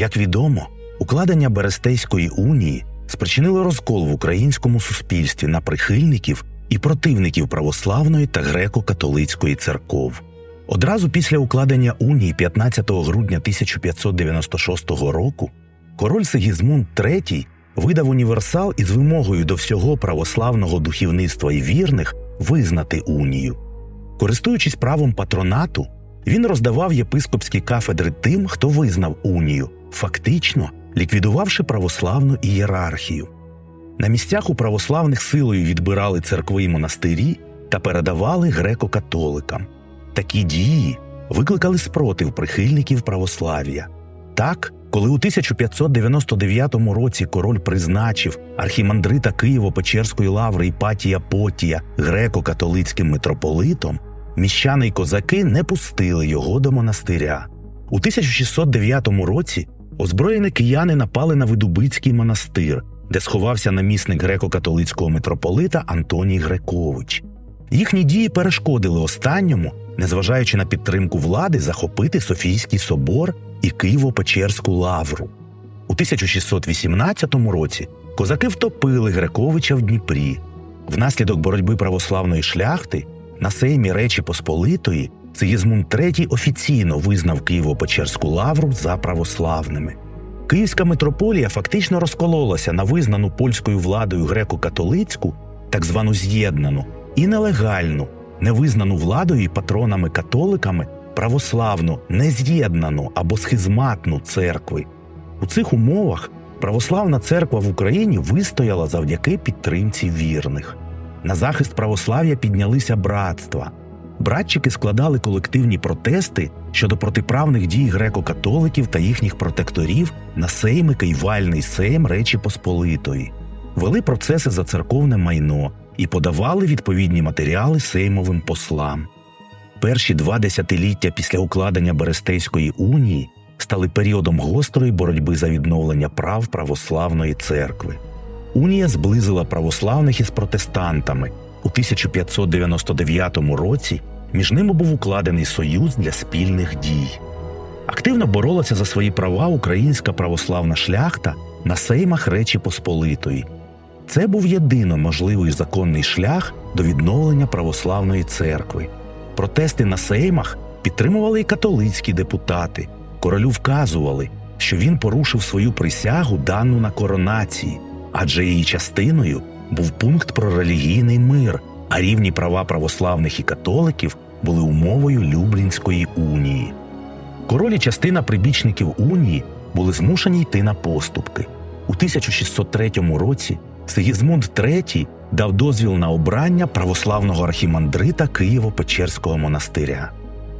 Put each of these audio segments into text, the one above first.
Як відомо, укладення Берестейської унії спричинило розкол в українському суспільстві на прихильників і противників православної та греко-католицької церков. Одразу після укладення унії 15 грудня 1596 року король Сигізмунд III видав універсал із вимогою до всього православного духовництва і вірних визнати унію. Користуючись правом патронату, він роздавав єпископські кафедри тим, хто визнав унію, фактично ліквідувавши православну ієрархію. На місцях у православних силою відбирали церкви й монастирі та передавали греко-католикам. Такі дії викликали спротив прихильників православ'я. Так, коли у 1599 році король призначив архімандрита Києво-Печерської лаври Іпатія Потія греко-католицьким митрополитом, міщани й козаки не пустили його до монастиря. У 1609 році озброєні кияни напали на Видубицький монастир, де сховався намісник греко-католицького митрополита Антоній Грекович. Їхні дії перешкодили останньому, незважаючи на підтримку влади, захопити Софійський собор і Києво-Печерську лавру. У 1618 році козаки втопили Грековича в Дніпрі. Внаслідок боротьби православної шляхти на сеймі Речі Посполитої Сигізмунд III офіційно визнав Києво-Печерську лавру за православними. Київська митрополія фактично розкололася на визнану польською владою греко-католицьку, так звану з'єднану, і нелегальну, невизнану владою і патронами-католиками православну, нез'єднану або схизматну церкви. У цих умовах православна церква в Україні вистояла завдяки підтримці вірних. На захист православ'я піднялися братства. Братчики складали колективні протести щодо протиправних дій греко-католиків та їхніх протекторів на сейми Київальний Сейм Речі Посполитої, вели процеси за церковне майно і подавали відповідні матеріали сеймовим послам. Перші два десятиліття після укладення Берестейської унії стали періодом гострої боротьби за відновлення прав православної церкви. Унія зблизила православних із протестантами. У 1599 році між ними був укладений союз для спільних дій. Активно боролася за свої права українська православна шляхта на сеймах Речі Посполитої. Це був єдино можливий законний шлях до відновлення православної церкви. Протести на сеймах підтримували і католицькі депутати. Королю вказували, що він порушив свою присягу дану на коронації, адже її частиною був пункт про релігійний мир, а рівні права православних і католиків були умовою Люблінської унії. Королі частина прибічників унії були змушені йти на поступки. У 1603 році Сигізмунд III дав дозвіл на обрання православного архімандрита Києво-Печерського монастиря.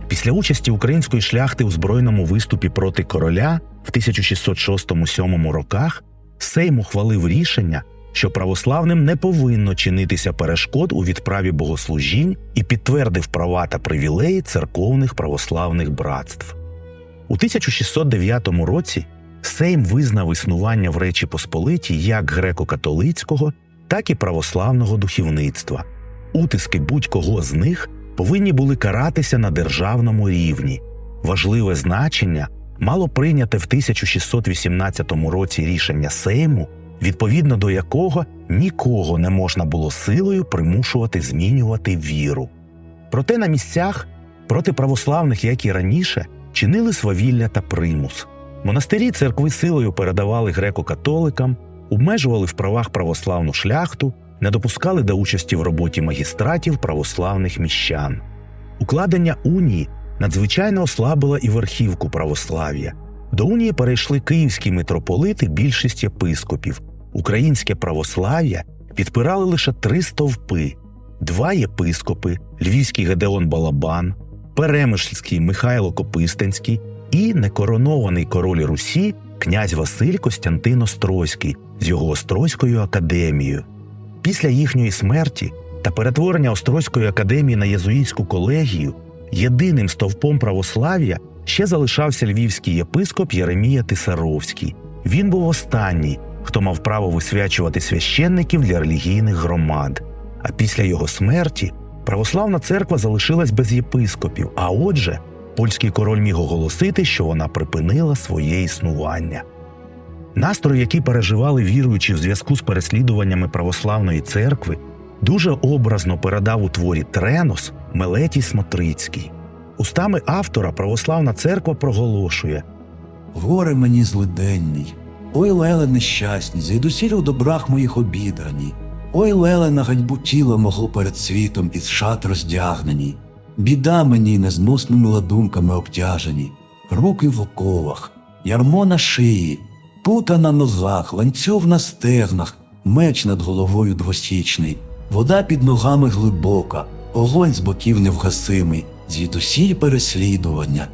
Після участі української шляхти у збройному виступі проти короля в 1606-7 роках Сейм ухвалив рішення, що православним не повинно чинитися перешкод у відправі богослужінь і підтвердив права та привілеї церковних православних братств. У 1609 році Сейм визнав існування в Речі Посполитій як греко-католицького, так і православного духовництва. Утиски будь-кого з них повинні були каратися на державному рівні. Важливе значення мало прийняте в 1618 році рішення Сейму, відповідно до якого нікого не можна було силою примушувати змінювати віру. Проте на місцях проти православних, як і раніше, чинили свавілля та примус. Монастирі церкви силою передавали греко-католикам, обмежували в правах православну шляхту, не допускали до участі в роботі магістратів православних міщан. Укладення унії надзвичайно ослабило і верхівку православ'я. До унії перейшли київські митрополити, більшість єпископів. Українське православ'я підпирали лише три стовпи: два єпископи, Львівський Гедеон Балабан, Перемишльський Михайло Копистинський і некоронований король Русі князь Василь Костянтин Острозький з його Острозькою академією. Після їхньої смерті та перетворення Острозької академії на єзуїтську колегію єдиним стовпом православ'я ще залишався львівський єпископ Єремія Тисаровський. Він був останній, хто мав право висвячувати священників для релігійних громад. А після його смерті православна церква залишилась без єпископів, а отже, польський король міг оголосити, що вона припинила своє існування. Настрої, які переживали віруючі в зв'язку з переслідуваннями православної церкви, дуже образно передав у творі Тренос Мелетій Смотрицький. Устами автора православна церква проголошує Горе мені злиденний, ой леле нещасні, звідусіль у добрах моїх обідрані, ой леле на ганьбу тіла мого перед світом із шат роздягнені, біда мені незносними ладунками обтяжені, руки в оковах, ярмо на шиї, пута на ногах, ланцюг на стегнах, меч над головою двосічний, вода під ногами глибока, огонь з боків невгасимий, звідусіль переслідування.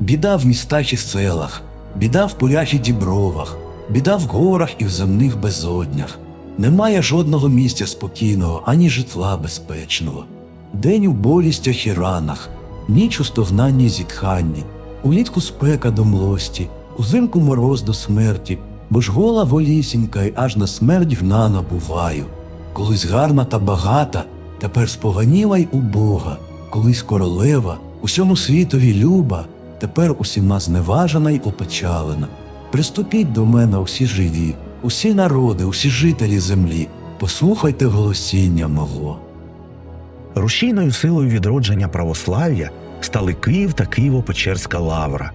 Біда в містах і селах, біда в полях і дібровах, біда в горах і в земних безоднях. Немає жодного місця спокійного, ані житла безпечного. День у болістях і ранах, ніч у стогнанні зітханні, улітку спека до млості, узимку мороз до смерті, бо ж гола волісінька й аж на смерть гна набуваю. Колись гарна та багата, тепер споганіла й убога, колись королева, усьому світові люба, тепер усіма зневажена й опечалена. Приступіть до мене усі живі, усі народи, усі жителі землі, послухайте голосіння мого. Рушійною силою відродження православ'я стали Київ та Києво-Печерська лавра.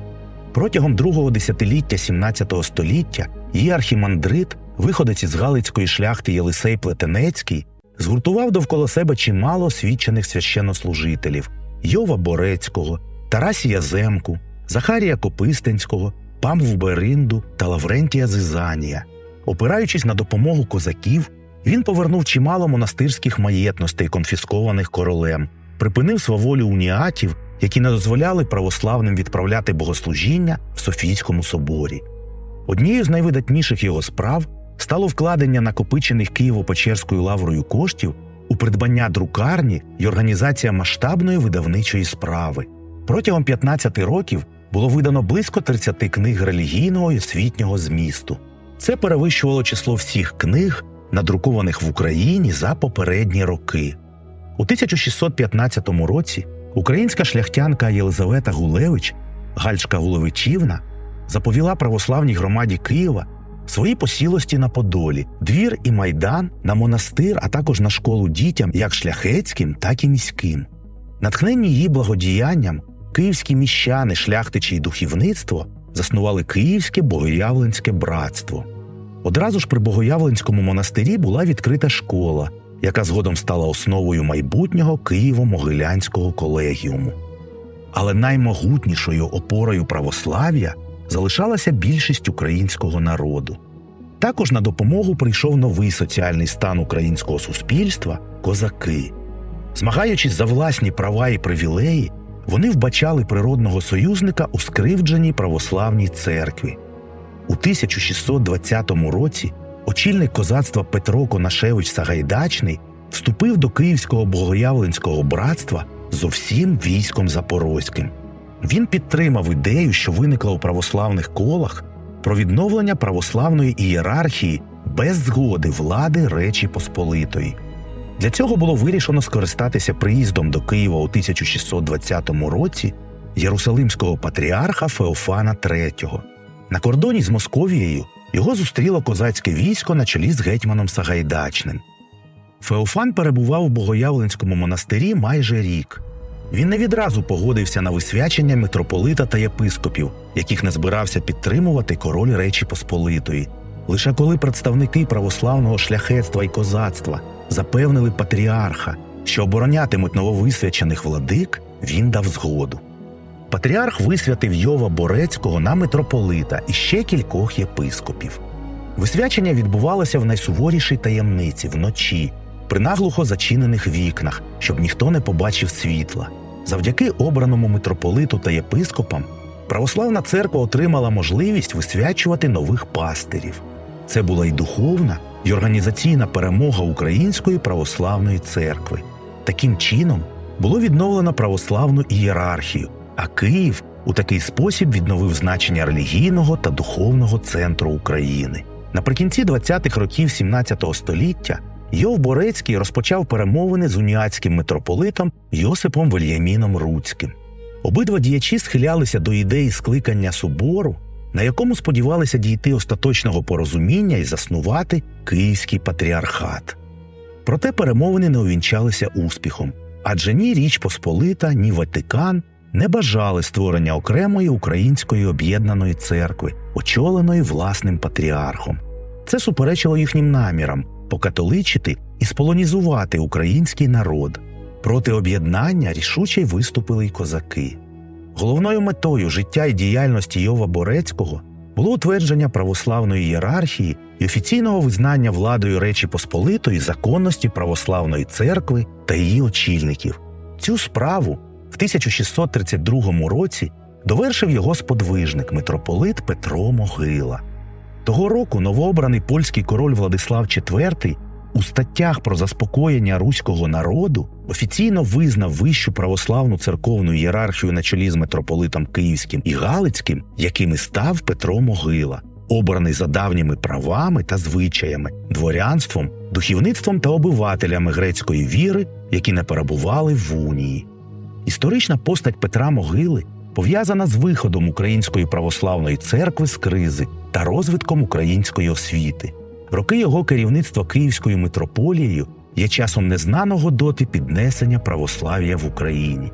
Протягом другого десятиліття 17 століття її архімандрит, виходець із Галицької шляхти Єлисей Плетенецький, згуртував довкола себе чимало освічених священнослужителів Йова Борецького, Тарасія Земку, Захарія Копистинського, Памву Беринду та Лаврентія Зизанія. Опираючись на допомогу козаків, він повернув чимало монастирських маєтностей, конфіскованих королем, припинив сваволю уніатів, які не дозволяли православним відправляти богослужіння в Софійському соборі. Однією з найвидатніших його справ стало вкладення накопичених Києво-Печерською лаврою коштів у придбання друкарні й організація масштабної видавничої справи. Протягом 15 років було видано близько 30 книг релігійного і освітнього змісту. Це перевищувало число всіх книг, надрукованих в Україні за попередні роки. У 1615 році українська шляхтянка Єлизавета Гулевич, Гальчка Гулевичівна, заповіла православній громаді Києва свої посілості на Подолі, двір і майдан на монастир, а також на школу дітям як шляхетським, так і міським. Натхненні її благодіянням київські міщани, шляхтичі й духовництво заснували Київське Богоявленське братство. Одразу ж при Богоявленському монастирі була відкрита школа, яка згодом стала основою майбутнього Києво-Могилянського колегіуму. Але наймогутнішою опорою православ'я залишалася більшість українського народу. Також на допомогу прийшов новий соціальний стан українського суспільства козаки. Змагаючись за власні права і привілеї, вони вбачали природного союзника у скривдженій православній церкві. У 1620 році очільник козацтва Петро Конашевич Сагайдачний вступив до Київського богоявленського братства з усім військом запорозьким. Він підтримав ідею, що виникла у православних колах, про відновлення православної ієрархії без згоди влади Речі Посполитої. Для цього було вирішено скористатися приїздом до Києва у 1620 році Єрусалимського патріарха Феофана III. На кордоні з Московією його зустріло козацьке військо на чолі з гетьманом Сагайдачним. Феофан перебував у Богоявленському монастирі майже рік. Він не відразу погодився на висвячення митрополита та єпископів, яких не збирався підтримувати король Речі Посполитої. Лише коли представники православного шляхетства і козацтва запевнили патріарха, що оборонятимуть нововисвячених владик, він дав згоду. Патріарх висвятив Йова Борецького на митрополита і ще кількох єпископів. Висвячення відбувалося в найсуворішій таємниці вночі, при наглухо зачинених вікнах, щоб ніхто не побачив світла. Завдяки обраному митрополиту та єпископам православна церква отримала можливість висвячувати нових пастирів. Це була й духовна, й організаційна перемога Української православної церкви. Таким чином було відновлено православну ієрархію, а Київ у такий спосіб відновив значення релігійного та духовного центру України. Наприкінці 20-х років 17 століття Йов Борецький розпочав перемовини з уніатським митрополитом Йосипом Вельяміном Руцьким. Обидва діячі схилялися до ідеї скликання собору, на якому сподівалися дійти остаточного порозуміння і заснувати Київський патріархат. Проте перемовини не увінчалися успіхом, адже ні Річ Посполита, ні Ватикан не бажали створення окремої української об'єднаної церкви, очоленої власним патріархом. Це суперечило їхнім намірам покатоличити і сполонізувати український народ. Проти об'єднання рішуче виступили й козаки. Головною метою життя і діяльності Йова Борецького було утвердження православної ієрархії і офіційного визнання владою Речі Посполитої законності православної церкви та її очільників. Цю справу в 1632 році довершив його сподвижник митрополит Петро Могила. Того року новообраний польський король Владислав IV у статтях про заспокоєння руського народу офіційно визнав вищу православну церковну ієрархію на чолі з митрополитом Київським і Галицьким, якими став Петро Могила, обраний за давніми правами та звичаями, дворянством, духовництвом та обивателями грецької віри, які не перебували в унії. Історична постать Петра Могили пов'язана з виходом Української православної церкви з кризи та розвитком української освіти. Роки його керівництва Київською митрополією є часом незнаного доти піднесення православ'я в Україні.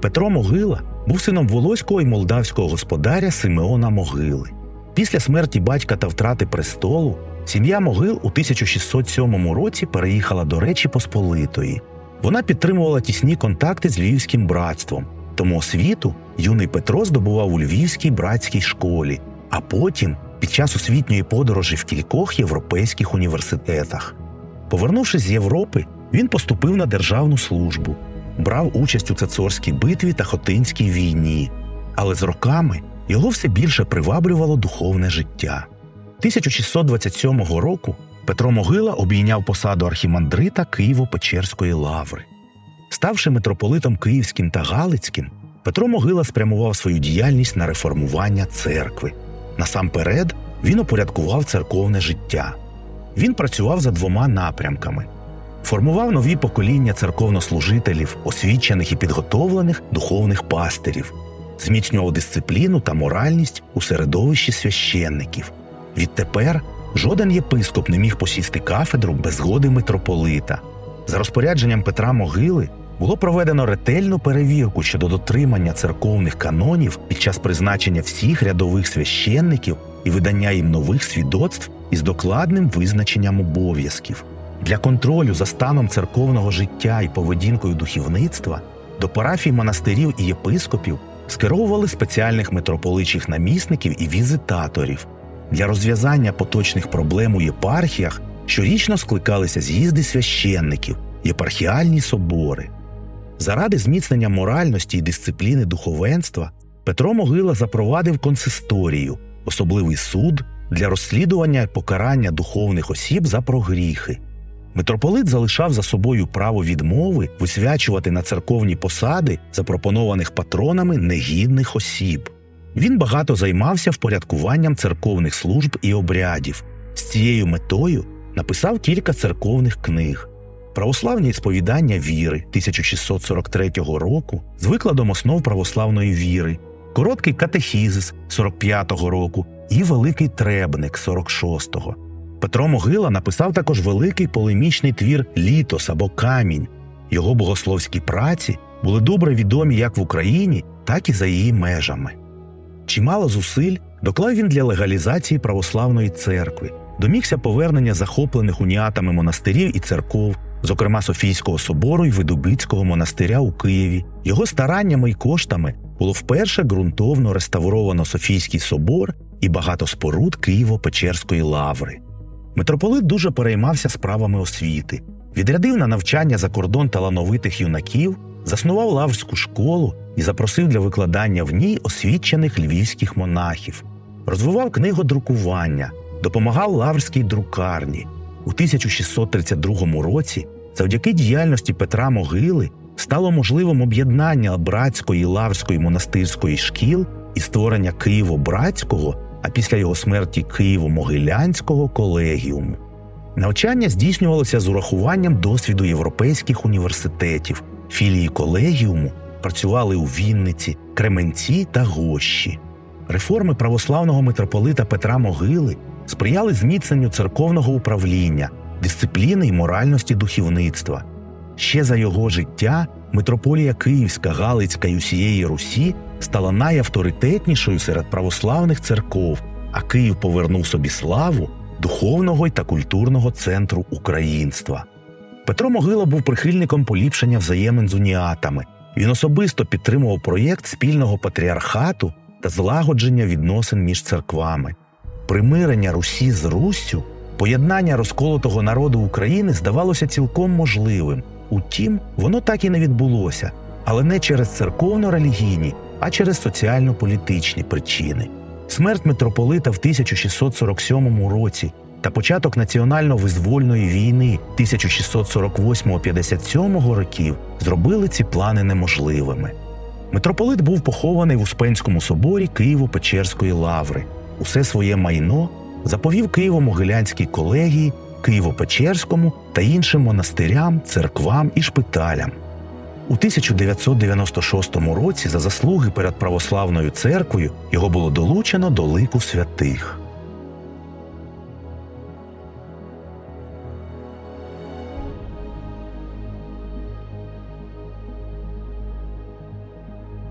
Петро Могила був сином волоського і молдавського господаря Симеона Могили. Після смерті батька та втрати престолу сім'я Могил у 1607 році переїхала до Речі Посполитої. Вона підтримувала тісні контакти з Львівським братством, тому освіту юний Петро здобував у Львівській братській школі, а потім під час освітньої подорожі в кількох європейських університетах. Повернувшись з Європи, він поступив на державну службу, брав участь у Цецорській битві та Хотинській війні, але з роками його все більше приваблювало духовне життя. 1627 року Петро Могила обійняв посаду архімандрита Києво-Печерської лаври. Ставши митрополитом Київським та Галицьким, Петро Могила спрямував свою діяльність на реформування церкви. Насамперед, він упорядкував церковне життя. Він працював за двома напрямками: формував нові покоління церковнослужителів, освічених і підготовлених духовних пастирів, зміцнював дисципліну та моральність у середовищі священників. Відтепер жоден єпископ не міг посісти кафедру без згоди митрополита. За розпорядженням Петра Могили було проведено ретельну перевірку щодо дотримання церковних канонів під час призначення всіх рядових священників і видання їм нових свідоцтв із докладним визначенням обов'язків. Для контролю за станом церковного життя і поведінкою духовництва до парафій монастирів і єпископів скеровували спеціальних митрополичих намісників і візитаторів. Для розв'язання поточних проблем у єпархіях щорічно скликалися з'їзди священників, єпархіальні собори. Заради зміцнення моральності і дисципліни духовенства Петро Могила запровадив консисторію, особливий суд для розслідування і покарання духовних осіб за прогріхи. Митрополит залишав за собою право відмови висвячувати на церковні посади, запропонованих патронами негідних осіб. Він багато займався впорядкуванням церковних служб і обрядів. З цією метою написав кілька церковних книг. Православні сповідання віри 1643 року з викладом основ православної віри, короткий катехізис 45-го року і великий требник 46-го. Петро Могила написав також великий полемічний твір Літос або Камінь. Його богословські праці були добре відомі як в Україні, так і за її межами. Чимало зусиль доклав він для легалізації православної церкви, домігся повернення захоплених уніатами монастирів і церков, зокрема Софійського собору і Видубицького монастиря у Києві. Його стараннями і коштами було вперше ґрунтовно реставровано Софійський собор і багато споруд Києво-Печерської лаври. Митрополит дуже переймався справами освіти, відрядив на навчання за кордон талановитих юнаків, заснував лаврську школу і запросив для викладання в ній освічених львівських монахів, розвивав книгодрукування, допомагав лаврській друкарні. У 1632 році, завдяки діяльності Петра Могили, стало можливим об'єднання братської лаврської монастирської шкіл і створення Києво-братського, а після його смерті Києво-Могилянського колегіуму. Навчання здійснювалося з урахуванням досвіду європейських університетів, філії колегіуму працювали у Вінниці, Кременці та Гощі. Реформи православного митрополита Петра Могили сприяли зміцненню церковного управління, дисципліни й моральності духовництва. Ще за його життя митрополія Київська, Галицька й усієї Русі стала найавторитетнішою серед православних церков, а Київ повернув собі славу духовного та культурного центру українства. Петро Могила був прихильником поліпшення взаємин з уніатами. Він особисто підтримував проєкт спільного патріархату та злагодження відносин між церквами. Примирення Русі з Руссю, поєднання розколотого народу України здавалося цілком можливим. Утім, воно так і не відбулося, але не через церковно-релігійні, а через соціально-політичні причини. Смерть митрополита в 1647 році та початок національно-визвольної війни 1648-57 років зробили ці плани неможливими. Митрополит був похований в Успенському соборі Києво-Печерської лаври. Усе своє майно заповів Києво-Могилянській колегії, Києво-Печерському та іншим монастирям, церквам і шпиталям. У 1996 році за заслуги перед православною церквою його було долучено до лику святих.